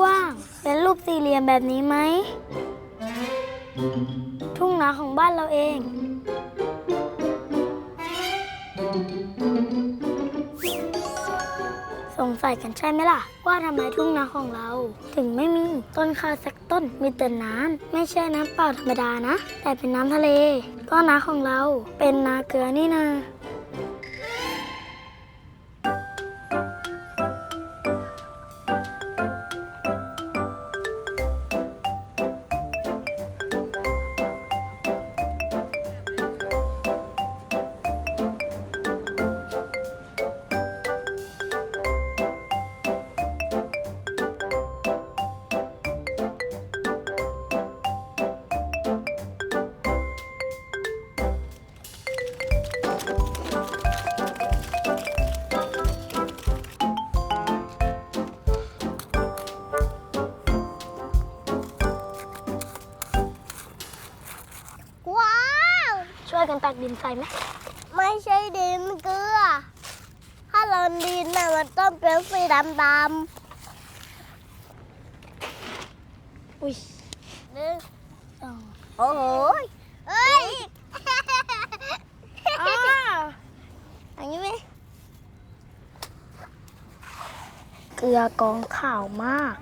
กว้าง เป็นรูปสี่เหลี่ยมแบบนี้ไหม ทุ่งนาของบ้านเราเอง สงสัยกันใช่ไหมล่ะ ว่าทำไมทุ่งนาของเรา ถึงไม่มีต้นข้าวสักต้นมีแต่น้ำไม่ใช่น้ำเปล่าธรรมดานะ แต่เป็นน้ำทะเล ก็นาของเราเป็นนาเกลือนี่นาว้ ช่วยกันตักดินใส่ไหมไม่ใช่ดินเกลือ ถ้าเราดินน่ะมันต้องเป็นสีดำดอุ้ยำหนึ่งสองโอ้โหยเอ้ยอ้าวอันนี้ไหมเกลือกองขาวมาก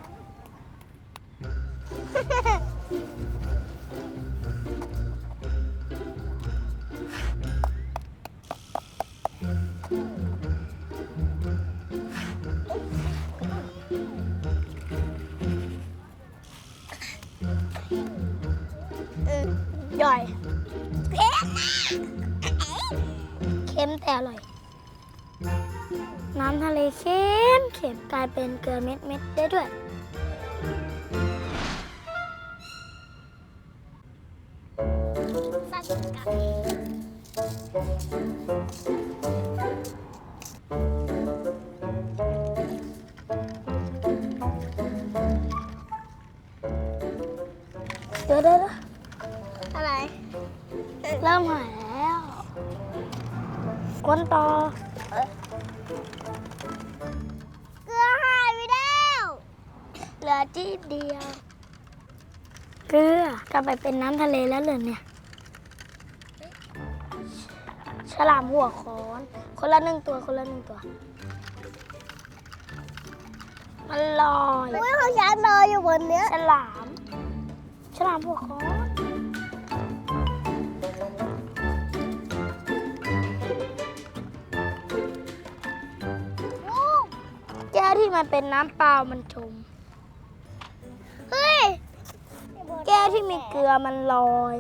มย่อยเผ็ดเค็มแต่อร่อย น้ำทะเลเค็มเค็มกลายเป็นเกลือเม็ดเม็ดได้ด้วย สักกับ อะไร เริ่มหายแล้วคนต่อ เกลือหายไปแล้วเหลือจีบเดียว เกลือกลับไปเป็นน้ำทะเลแล้วเหรอเนี่ย ฉลามหัวค้อน คนละหนึ่งตัวคนละหนึ่งตัว มันลอย อุ้ยของฉันนอนอยู่บนเนี้ย ฉลาม ฉลามหัวค้อน ที่มันเป็นน้ำเปล่ามันจม เฮ้ย แก้วที่มีเกลือมันลอย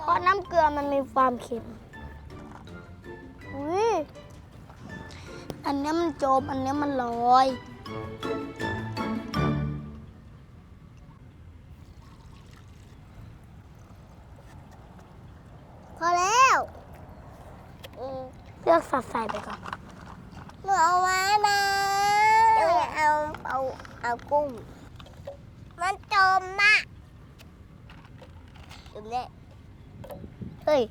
เพราะน้ำเกลือมันมีความเค็มอุ้ยอันนี้มันจม อันนี้มันลอย พอแล้วอืม เลือกสัดใส่ไปก่อน หนูเอาไว้นะเดี๋ยวจะเอา เอาเอากุ้ง มันจมมากจมเนี่ยเฮ้ย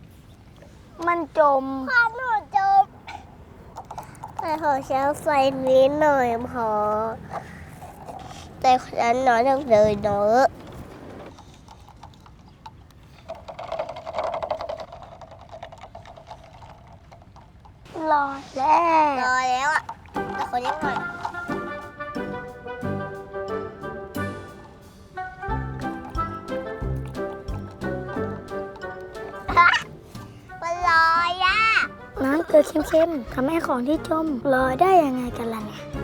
มันจมพ่อหนูจมแต่ขอใช้ไฟนิดหน่อยพอ แต่ฉันน้อยต้องเลยเนอะลอยแล้วรอแล้วอะแต่คนยังหน่อยะมันลอยอะน้ำเกลือเค็มๆทำให้ของที่จมลอยได้ยังไงกันล่ะเนี่ย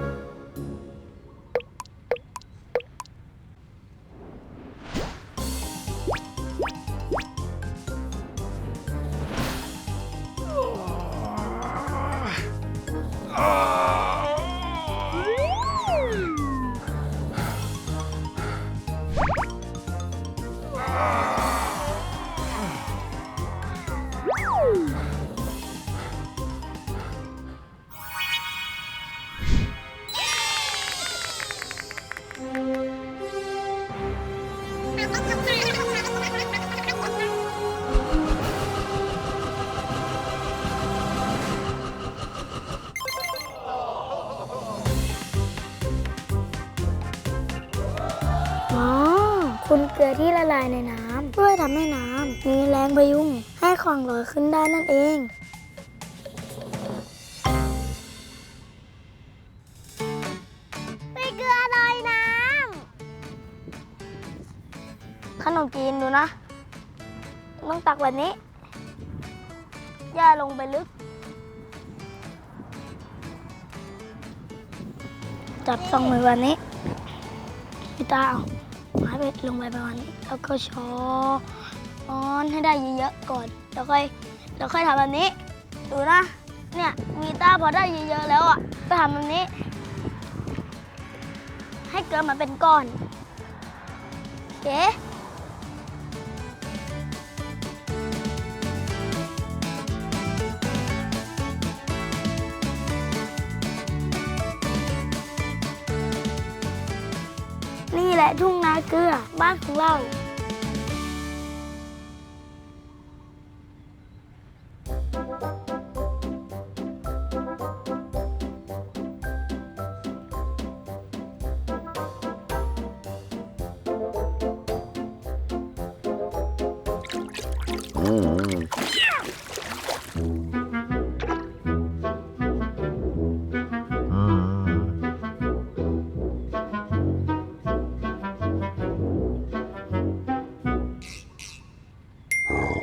คุณเกลือที่ละลายในน้ำช่วยทำให้น้ำมีแรงพยุงให้ของลอยขึ้นได้นั่นเองไปเกลือลอยน้ขนมจีนดูนะ ต้องตักแบบนี้ ย่าลงไปลึก จับสองมือวันนี้พี่ตาเอา ไม้ไปลงไปประมาณนี้แล้วก็ช้อนให้ได้เยอะๆก่อน แล้วค่อยแล้วค่อยทำแบบนี้ ดูนะ เนี่ยมีตาพอได้เยอะๆแล้วอะ ก็ทำแบบนี้ ให้เกลือมาเป็นก้อนโอเค แหละทุ่งนาเกลือบ้านของเรา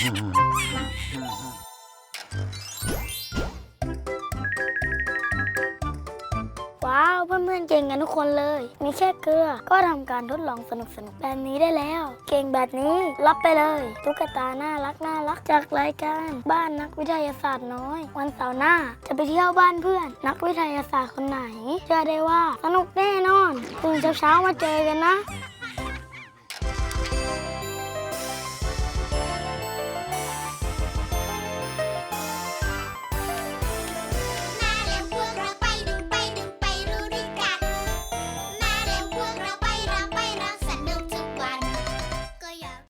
ว้าว เพื่อนๆเก่งกันทุกคนเลย มีแค่เกลือ ก็ทำการทดลองสนุกๆแบบนี้ได้แล้ว เก่งแบบนี้รับไปเลย ตุ๊กตาน่ารักน่ารักจากรายการ บ้านนักวิทยาศาสตร์น้อย วันเสาร์หน้าจะไปเที่ยวบ้านเพื่อน นักวิทยาศาสตร์คนไหนเชื่อได้ว่าสนุกแน่นอนตื่นเช้าๆมาเจอกันนะ